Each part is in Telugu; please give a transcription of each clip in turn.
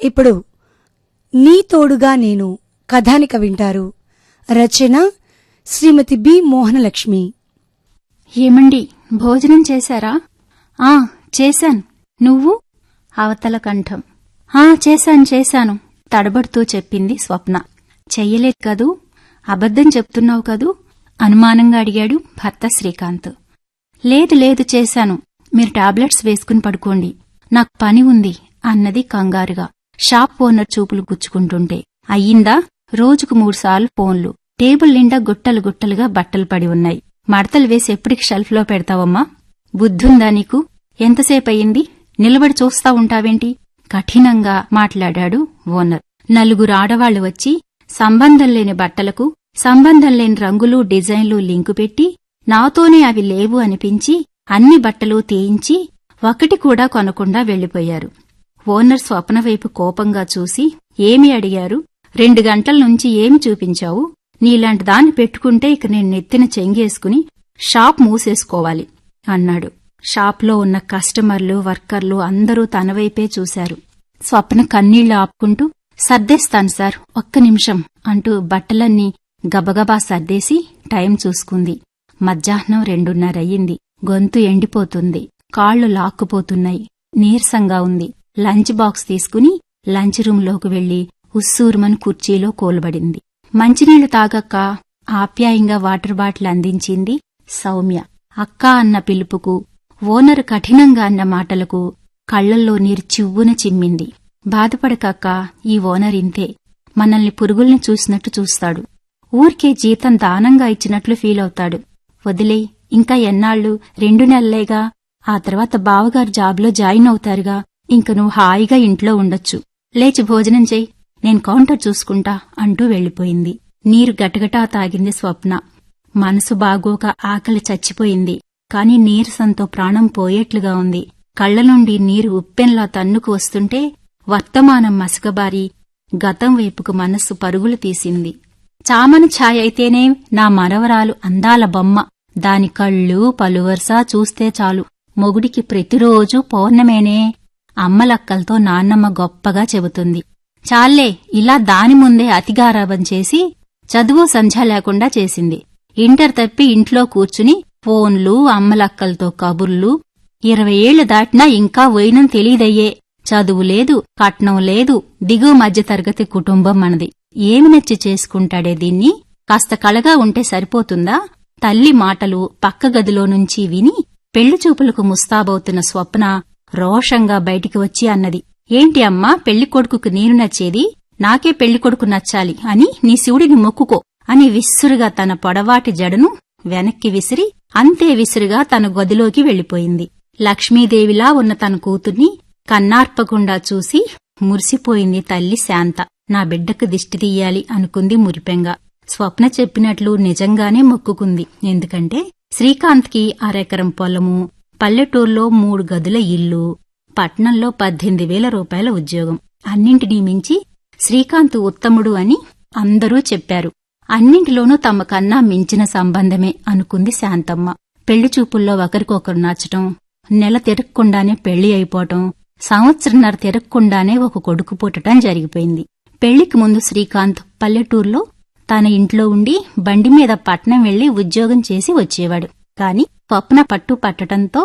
ఇప్పుడు నీ తోడుగా నేను కథానిక వింటారు. రచన శ్రీమతి బి. మోహనలక్ష్మి. ఏమండి భోజనం చేశారా? ఆ చేశాను. నువ్వు? అవతల కంఠం. ఆ చేశాను చేశాను. తడబడుతూ చెప్పింది స్వప్న. చెయ్యలేదు కదూ? అబద్ధం చెప్తున్నావు కదూ? అనుమానంగా అడిగాడు భర్త శ్రీకాంత్. లేదు లేదు చేశాను. మీరు టాబ్లెట్స్ వేసుకుని పడుకోండి. నాకు పని ఉంది అన్నది కంగారుగా. షాప్ ఓనర్ చూపులు గుచ్చుకుంటుంటే అయ్యిందా? రోజుకు మూడుసార్లు ఫోన్లు. టేబుల్ నిండా గుట్టలు గుట్టలుగా బట్టలు పడి ఉన్నాయి. మడతలు వేసి ఎప్పటికి షెల్ఫ్లో పెడతావమ్మా? బుద్ధుందా నీకు? ఎంతసేపు అయింది నిలబడి చూస్తా ఉంటావేంటి? కఠినంగా మాట్లాడాడు ఓనర్. నలుగురు ఆడవాళ్ళు వచ్చి సంబంధం లేని బట్టలకు సంబంధం లేని రంగులు డిజైన్లు లింకు పెట్టి నాతోనే అవి లేవు అనిపించి అన్ని బట్టలు తేయించి ఒకటి కూడా కొనకుండా వెళ్ళిపోయారు ఓనర్ స్వప్న వైపు కోపంగా చూసి ఏమి అడిగారు? రెండు గంటల నుంచి ఏమి చూపించావు? నీలాంటి దాన్ని పెట్టుకుంటే ఇక నేను నెత్తిన చెంగేసుకుని షాప్ మూసేసుకోవాలి అన్నాడు. షాప్లో ఉన్న కస్టమర్లు వర్కర్లు అందరూ తన వైపే చూశారు. స్వప్న కన్నీళ్ళు ఆపుకుంటూ సర్దేస్తాను సార్ ఒక్క నిమిషం అంటూ బట్టలన్నీ గబగబా సర్దేసి టైం చూసుకుంది. మధ్యాహ్నం రెండున్నరయ్యింది. గొంతు ఎండిపోతుంది. కాళ్ళు లాక్కుపోతున్నాయి. నీరసంగా ఉంది. లంచ్ బాక్స్ తీసుకుని లంచ్ రూంలోకి వెళ్ళి ఉస్సూర్మన్ కుర్చీలో కోల్బడింది. మంచినీళ్ళు తాగక్క ఆప్యాయంగా వాటర్ బాటిల్ అందించింది సౌమ్య. అక్క అన్న పిలుపుకు ఓనరు కఠినంగా అన్న మాటలకు కళ్ళల్లో నీరు చివ్వున చిమ్మింది. బాధపడకక్క ఈ ఓనర్ ఇంతే. మనల్ని పురుగుల్ని చూసినట్టు చూస్తాడు. ఊరికే జీతం దానంగా ఇచ్చినట్లు ఫీల్ అవుతాడు. వదిలే ఇంకా ఎన్నాళ్ళు? రెండు నెలలేగా? ఆ తర్వాత బావగారు జాబ్లో జాయిన్ అవుతారుగా? ఇంక నువ్వు హాయిగా ఇంట్లో ఉండొచ్చు. లేచి భోజనం చెయ్యి నేను కౌంటర్ చూసుకుంటా అంటూ వెళ్ళిపోయింది నీరు గటగటా తాగింది స్వప్న. మనసు బాగోక ఆకలి చచ్చిపోయింది. కాని నీరసంతో ప్రాణం పోయేట్లుగా ఉంది. కళ్ళ నుండి నీరు ఉప్పెన్లా తన్నుకు వస్తుంటే వర్తమానం మసకబారి గతం వైపుకు మనస్సు పరుగులు తీసింది. చామన ఛాయ్ అయితేనే నా మనవరాలు అందాల బొమ్మ. దాని కళ్ళు పలువరసా చూస్తే చాలు. మొగుడికి ప్రతిరోజు పౌర్ణమేనే. అమ్మలక్కలతో నాన్నమ్మ గొప్పగా చెబుతుంది. చాలే ఇలా దాని ముందే అతిగారాభం చేసి చదువు సంధ్య లేకుండా చేసింది. ఇంటర్ తప్పి ఇంట్లో కూర్చుని ఫోన్లు అమ్మలక్కలతో కబుర్లు. ఇరవై ఏళ్ళు దాటినా ఇంకా వైనం తెలీదయ్యే. చదువు లేదు కట్నం లేదు దిగువ మధ్యతరగతి కుటుంబం మనది. ఏమి నచ్చి చేసుకుంటాడే దీన్ని? కాస్త కళగా ఉంటే సరిపోతుందా? తల్లి మాటలు పక్క గదిలో నుంచి విని పెళ్ళి చూపులకు ముస్తాబవుతున్న స్వప్న రోషంగా బయటికి వచ్చి అన్నది. ఏంటి అమ్మా పెళ్ళికొడుకుకు నేను నచ్చేది? నాకే పెళ్ళికొడుకు నచ్చాలి అని నీ శివుడిని మొక్కుకో అని విస్సురుగా తన పొడవాటి జడను వెనక్కి విసిరి అంతే విసురుగా తన గదిలోకి వెళ్ళిపోయింది లక్ష్మీదేవిలా ఉన్న తన కూతుర్ని కన్నార్పకుండా చూసి మురిసిపోయింది తల్లి శాంత. నా బిడ్డకు దిష్టి తీయాలి అనుకుంది మురిపెంగా. స్వప్న చెప్పినట్లు నిజంగానే మొక్కుకుంది. ఎందుకంటే శ్రీకాంత్కి అరెకరం పొలము పల్లెటూర్లో మూడు గదుల ఇల్లు పట్నంలో పద్దెనిమిది వేల రూపాయల ఉద్యోగం. అన్నింటినీ మించి శ్రీకాంత్ ఉత్తముడు అని అందరూ చెప్పారు. అన్నింటిలోనూ తమ కన్నా మించిన సంబంధమే అనుకుంది శాంతమ్మ. పెళ్ళి చూపుల్లో ఒకరికొకరు నచ్చటం నెల తిరగకుండానే పెళ్ళి అయిపోవటం సంవత్సరంన్నర తిరగకుండానే ఒక కొడుకు పుట్టటం జరిగిపోయింది. పెళ్ళికి ముందు శ్రీకాంత్ పల్లెటూరులో తన ఇంట్లో ఉండి బండి మీద పట్నం వెళ్ళి ఉద్యోగం చేసి వచ్చేవాడు. కాని స్వప్న పట్టు పట్టటంతో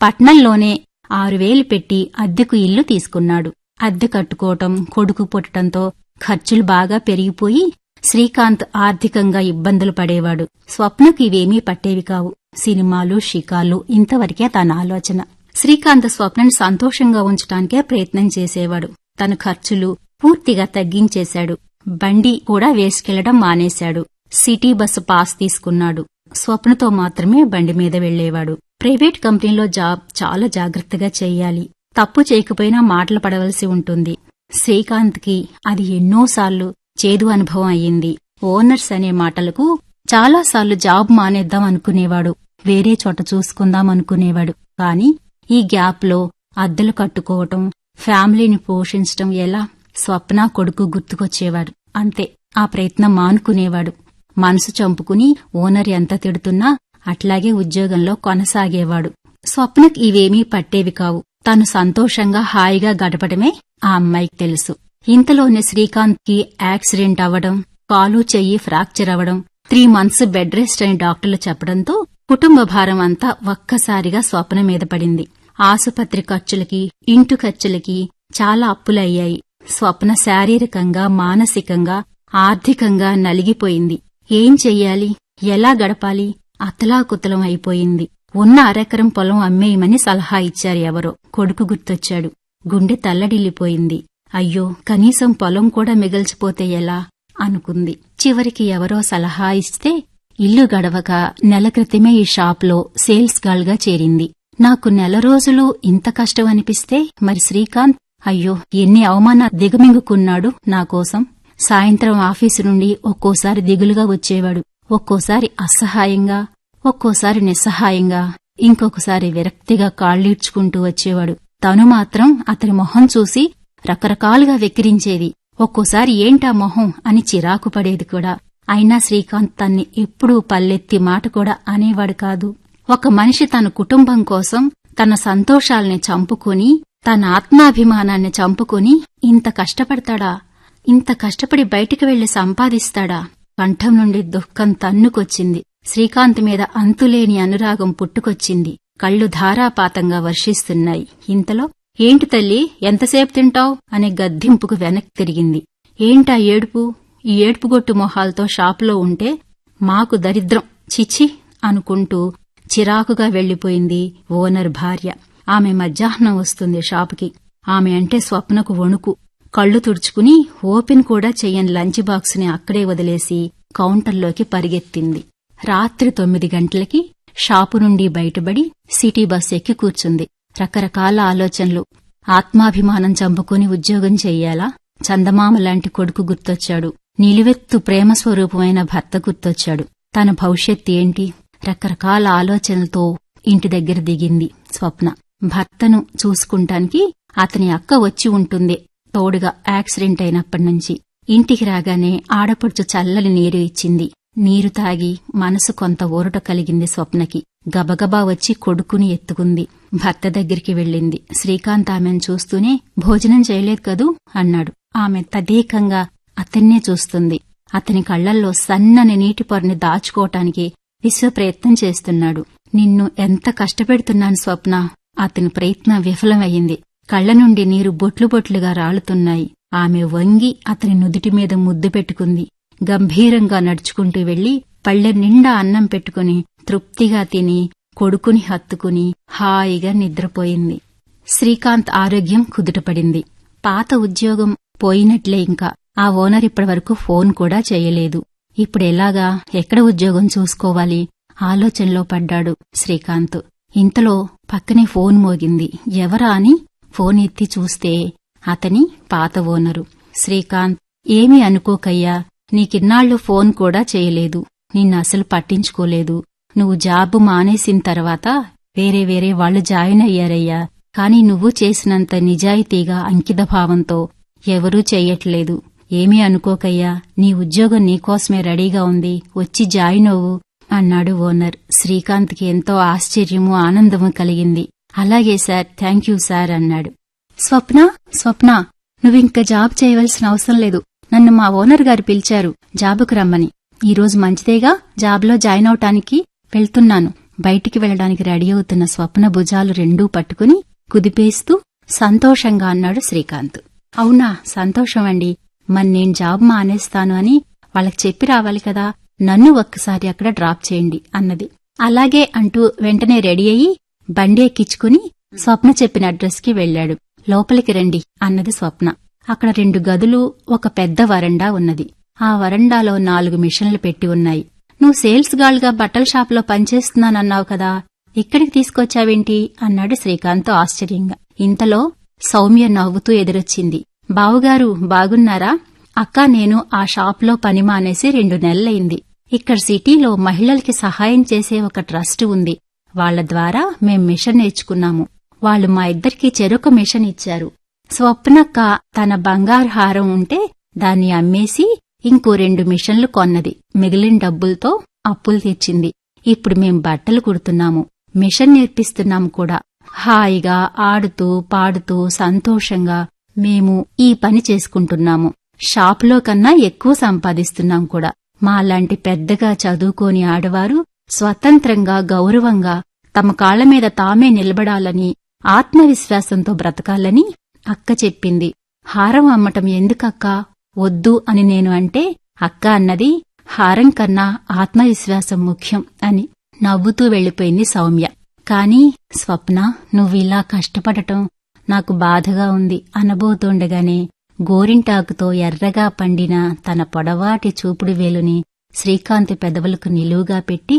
పట్నంలోనే ఆరు వేలు పెట్టి అద్దెకు ఇల్లు తీసుకున్నాడు. అద్దె కట్టుకోవటం కొడుకు పుట్టటంతో ఖర్చులు బాగా పెరిగిపోయి శ్రీకాంత్ ఆర్థికంగా ఇబ్బందులు పడేవాడు. స్వప్నకు ఇవేమీ పట్టేవి కావు. సినిమాలు షికాలు ఇంతవరకే తన ఆలోచన. శ్రీకాంత్ స్వప్నని సంతోషంగా ఉంచటానికే ప్రయత్నం చేసేవాడు. తన ఖర్చులు పూర్తిగా తగ్గించేశాడు. బండి కూడా వేసుకెళ్ళడం మానేశాడు. సిటీ బస్సు పాస్ తీసుకున్నాడు. స్వప్నతో మాత్రమే బండి మీద వెళ్ళేవాడు ప్రైవేట్ కంపెనీలో జాబ్ చాలా జాగ్రత్తగా చెయ్యాలి తప్పు చేయకపోయినా మాటలు పడవలసి ఉంటుంది. శ్రీకాంత్కి అది ఎన్నోసార్లు చేదు అనుభవం అయ్యింది. ఓనర్స్ అనే మాటలకు చాలాసార్లు జాబ్ మానేద్దాం అనుకునేవాడు. వేరే చోట చూసుకుందాం అనుకునేవాడు. కాని ఈ గ్యాప్లో అద్దెలు కట్టుకోవటం ఫ్యామిలీని పోషించటం ఎలా స్వప్న కొడుకు గుర్తుకొచ్చేవాడు. అంతే ఆ ప్రయత్నం మానుకునేవాడు. మనసు చంపుకుని ఓనర్ ఎంత తిడుతున్నా అట్లాగే ఉద్యోగంలో కొనసాగేవాడు. స్వప్నక్ ఇవేమీ పట్టేవి కావు. తను సంతోషంగా హాయిగా గడపడమే ఆ అమ్మాయికి తెలుసు. ఇంతలోనే శ్రీకాంత్కి యాక్సిడెంట్ అవ్వడం కాలు చెయ్యి ఫ్రాక్చర్ అవ్వడం త్రీ మంత్స్ బెడ్ రెస్ట్ అని డాక్టర్లు చెప్పడంతో కుటుంబ భారం అంతా ఒక్కసారిగా స్వప్న మీద పడింది. ఆసుపత్రి ఖర్చులకి ఇంటు ఖర్చులకి చాలా అప్పులయ్యాయి. స్వప్న శారీరకంగా మానసికంగా ఆర్థికంగా నలిగిపోయింది. ఏం చెయ్యాలి? ఎలా గడపాలి? అతలాకుతలం అయిపోయింది. ఉన్న అరెకరం పొలం అమ్మేయమని సలహా ఇచ్చారు ఎవరో. కొడుకు గుర్తొచ్చాడు. గుండె తల్లడిల్లిపోయింది. అయ్యో కనీసం పొలం కూడా మిగల్చిపోతే ఎలా? అనుకుంది. చివరికి ఎవరో సలహా ఇస్తే ఇల్లు గడవక నెల క్రితమే ఈ షాప్లో సేల్స్ గాల్గా చేరింది. నాకు నెల రోజులు ఇంత కష్టం అనిపిస్తే మరి శ్రీకాంత్ అయ్యో ఎన్ని అవమాన దిగమింగుకున్నాడు నాకోసం సాయంత్రం ఆఫీసు నుండి ఒక్కోసారి దిగులుగా వచ్చేవాడు. ఒక్కోసారి అసహాయంగా ఒక్కోసారి నిస్సహాయంగా ఇంకొకసారి విరక్తిగా కాళ్ళీడ్చుకుంటూ వచ్చేవాడు. తను మాత్రం అతని మొహం చూసి రకరకాలుగా వెక్కిరించేది. ఒక్కోసారి ఏంటా మొహం అని చిరాకు పడేది కూడా. అయినా శ్రీకాంత్ తన్ని ఎప్పుడూ పల్లెత్తి మాట కూడా అనేవాడు కాదు. ఒక మనిషి తన కుటుంబం కోసం తన సంతోషాల్ని చంపుకొని తన ఆత్మాభిమానాన్ని చంపుకొని ఇంత కష్టపడతాడా? ఇంత కష్టపడి బయటికి వెళ్ళి సంపాదిస్తాడా? కంఠం నుండి దుఃఖం తన్నుకొచ్చింది. శ్రీకాంత్ మీద అంతులేని అనురాగం పుట్టుకొచ్చింది. కళ్ళు ధారాపాతంగా వర్షిస్తున్నాయి. ఇంతలో ఏంటి తల్లి ఎంతసేపు తింటావ్? అనే గద్దింపుకు వెనక్కి తిరిగింది. ఏంటా ఏడుపు? ఈ ఏడుపుగొట్టు మొహాలతో షాపులో ఉంటే మాకు దరిద్రం. చిచి అనుకుంటూ చిరాకుగా వెళ్ళిపోయింది ఓనర్ భార్య. ఆమె మధ్యాహ్నం వస్తుంది షాపుకి. ఆమె అంటే స్వప్నకు వణుకు. కళ్ళు తుడుచుకుని ఓపెన్ కూడా చెయ్యని లంచ్ బాక్సుని అక్కడే వదిలేసి కౌంటర్లోకి పరిగెత్తింది. రాత్రి తొమ్మిది గంటలకి షాపు నుండి బయటపడి సిటీ బస్ ఎక్కి కూర్చుంది. రకరకాల ఆలోచనలు. ఆత్మాభిమానం చంపుకుని ఉద్యోగం చెయ్యాలా చందమామ లాంటి కొడుకు గుర్తొచ్చాడు. నిలువెత్తు ప్రేమ స్వరూపమైన భర్త గుర్తొచ్చాడు. తన భవిష్యత్ ఏంటి? రకరకాల ఆలోచనలతో ఇంటి దగ్గర దిగింది స్వప్న. భర్తను చూసుకుంటానికి అతని అక్క వచ్చి ఉంటుంది. తోడుగా యాక్సిడెంట్ అయినప్పటినుంచి ఇంటికి రాగానే ఆడపడుచు చల్లని నీరు ఇచ్చింది. నీరు తాగి మనసు కొంత ఊరట కలిగింది స్వప్నకి. గబగబా వచ్చి కొడుకుని ఎత్తుకుంది. భర్త దగ్గరికి వెళ్ళింది. శ్రీకాంత్ ఆమెను చూస్తూనే భోజనం చేయలేదు కదూ? అన్నాడు. ఆమె తదేకంగా అతన్నే చూస్తుంది. అతని కళ్ళల్లో సన్నని నీటి పొరని దాచుకోవటానికి విశ్వప్రయత్నం చేస్తున్నాడు. నిన్ను ఎంత కష్టపెడుతున్నాను స్వప్న. అతని ప్రయత్నం విఫలమయ్యింది. కళ్ళ నుండి నీరు బొట్లు బొట్లుగా రాలుతున్నాయి. ఆమె వంగి అతని నుదుటి మీద ముద్దు పెట్టుకుంది. గంభీరంగా నడుచుకుంటూ వెళ్ళి పళ్ళె నిండా అన్నం పెట్టుకుని తృప్తిగా తిని కొడుకుని హత్తుకుని హాయిగా నిద్రపోయింది. శ్రీకాంత్ ఆరోగ్యం కుదుటపడింది. పాత ఉద్యోగం పోయినట్లే ఇంకా. ఆ ఓనర్ ఇప్పటివరకు ఫోన్ కూడా చేయలేదు. ఇప్పుడెలాగా ఎక్కడ ఉద్యోగం చూసుకోవాలి? ఆలోచనలో పడ్డాడు శ్రీకాంత్. ఇంతలో పక్కనే ఫోన్ మోగింది. ఎవరా అని ఫోన్ ఎత్తి చూస్తే అతని పాత ఓనరు శ్రీకాంత్ ఏమీ అనుకోకయ్యా నీకిన్నాళ్ళు ఫోన్ కూడా చేయలేదు. నిన్నసలు పట్టించుకోలేదు. నువ్వు జాబు మానేసిన తర్వాత వేరే వేరే వాళ్ళు జాయిన్ అయ్యారయ్యా. కాని నువ్వు చేసినంత నిజాయితీగా అంకితభావంతో ఎవరూ చెయ్యట్లేదు ఏమీ అనుకోకయ్యా నీ ఉద్యోగం నీకోసమే రెడీగా ఉంది. వచ్చి జాయిన్ అవ్వు అన్నాడు ఓనర్. శ్రీకాంత్కి ఎంతో ఆశ్చర్యము ఆనందము కలిగింది. అలాగే సార్ థ్యాంక్ యూ సార్ అన్నాడు. స్వప్న స్వప్న నువ్వింక జాబ్ చేయవలసిన అవసరం లేదు. నన్ను మా ఓనర్ గారు పిలిచారు జాబుకు రమ్మని. ఈరోజు మంచిదేగా జాబ్లో జాయిన్ అవటానికి వెళ్తున్నాను. బయటికి వెళ్ళడానికి రెడీ అవుతున్న స్వప్న భుజాలు రెండూ పట్టుకుని కుదిపేస్తూ సంతోషంగా అన్నాడు శ్రీకాంత్. అవునా సంతోషం అండి మరి నేను జాబ్ మానేస్తాను అని వాళ్ళకి చెప్పి రావాలి కదా. నన్ను ఒక్కసారి అక్కడ డ్రాప్ చేయండి అన్నది. అలాగే అంటూ వెంటనే రెడీ అయ్యి బండి ఎక్కించుకుని స్వప్న చెప్పిన అడ్రస్కి వెళ్ళాడు లోపలికి రండి అన్నది స్వప్న. అక్కడ రెండు గదులు ఒక పెద్ద వరండా ఉన్నది. ఆ వరండాలో నాలుగు మిషన్లు పెట్టి ఉన్నాయి. నువ్వు సేల్స్ గాల్గా బట్టల షాపులో పనిచేస్తున్నానన్నావు కదా ఇక్కడికి తీసుకొచ్చావేంటి? అన్నాడు శ్రీకాంత్ ఆశ్చర్యంగా. ఇంతలో సౌమ్య నవ్వుతూ ఎదురొచ్చింది. బావుగారు బాగున్నారా? అక్క నేను ఆ షాప్లో పని మానేసి రెండు నెలలైంది ఇక్కడ సిటీలో మహిళలకి సహాయం చేసే ఒక ట్రస్ట్ ఉంది. వాళ్ళ ద్వారా మేం మిషన్ నేర్చుకున్నాము. వాళ్ళు మా ఇద్దరికి చెరొక మిషన్ ఇచ్చారు. స్వప్నక్క తన బంగారు హారం ఉంటే దాన్ని అమ్మేసి ఇంకో రెండు మిషన్లు కొన్నది. మిగిలిన డబ్బులతో అప్పులు తెచ్చింది. ఇప్పుడు మేం బట్టలు కుడుతున్నాము. మిషన్ నేర్పిస్తున్నాము కూడా. హాయిగా ఆడుతూ పాడుతూ సంతోషంగా మేము ఈ పని చేసుకుంటున్నాము. షాపులో కన్నా ఎక్కువ సంపాదిస్తున్నాం కూడా. మాలాంటి పెద్దగా చదువుకోని ఆడవారు స్వతంత్రంగా గౌరవంగా తమ కాళ్ళ మీద తామే నిలబడాలని ఆత్మవిశ్వాసంతో బ్రతకాలని అక్క చెప్పింది. హారం అమ్మటం ఎందుకక్కా? వద్దు అని నేను అంటే అక్క అన్నది హారం కన్నా ఆత్మవిశ్వాసం ముఖ్యం అని నవ్వుతూ వెళ్ళిపోయింది సౌమ్య. కాని స్వప్న నువ్విలా కష్టపడటం నాకు బాధగా ఉంది అనబోతుండగానే గోరింటాకుతో ఎర్రగా పండిన తన పొడవాటి చూపుడు వేలుని శ్రీకాంత్ పెదవులకు నిలువుగా పెట్టి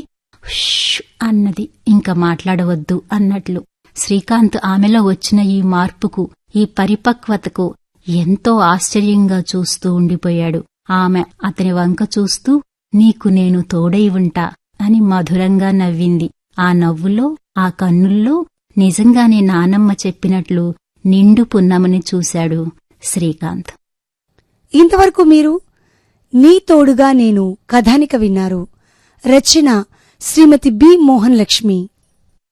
అన్నది. ఇంక మాట్లాడవద్దు అన్నట్లు. శ్రీకాంత్ ఆమెలో వచ్చిన ఈ మార్పుకు ఈ పరిపక్వతకు ఎంతో ఆశ్చర్యంగా చూస్తూ ఉండిపోయాడు. ఆమె అతని వంక చూస్తూ నీకు నేను తోడై ఉంటా అని మధురంగా నవ్వింది. ఆ నవ్వులో ఆ కన్నుల్లో నిజంగానే నానమ్మ చెప్పినట్లు నిండు పున్నమని చూశాడు శ్రీకాంత్. ఇంతవరకు మీరు నీ తోడుగా నేను కథానిక విన్నారు. రచన శ్రీమతి బి మోహన్ లక్ష్మి.